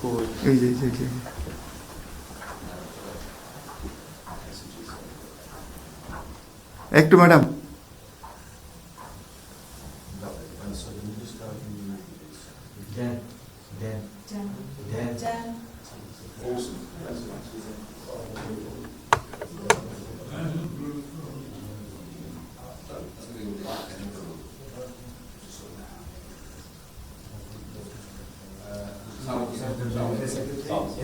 কই এই যে এই যে, এই যে একটু ম্যাডাম দেন দেন দেন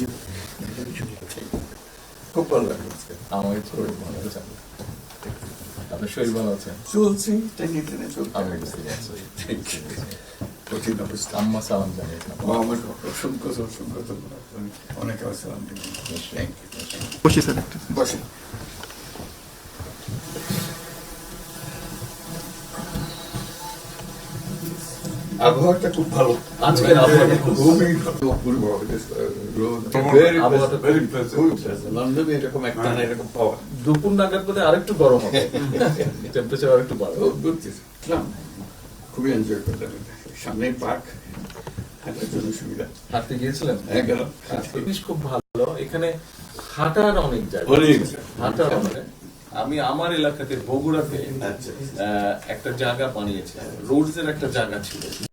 Humayun খুব ভালো লাগল আজকে। আমাকে শরীর ভালো আছে। আপনার শরীর ভালো আছে? চলছি টেনে টেনে চলছি আমি বুঝতে পারছি। কঠিন অবস্থা। আম্মা সালাম জানিয়েছেন ও আমার অসংখ্য অসংখ্য অনেক থ্যাংক ইউ বসি স্যার একটু। আবহাওয়াটা খুব ভালো। আজকের আবহাওয়াটা খুব. লন্ডনে এরকম একটা না এরকম পাওয়া দুপুর নাগাদ বোধ আরেকটু গরম হবে। টেম্পারেচার আরেকটু বাড়বে। না, খুবই এনজয় করলাম সামনে পার্ক হাঁটার জন্য সুবিধা। হাঁটতে গিয়েছিলেন? হ্যাঁ গেলাম। জিনিস খুব ভালো। এখানে হাঁটার অনেক জায়গা অনেক হাঁটার অনেক। আমি আমার এলাকাতে বগুড়াতে আচ্ছা। আহ, একটা জায়গা বানিয়েছে রোডস এর একটা জায়গা ছিল।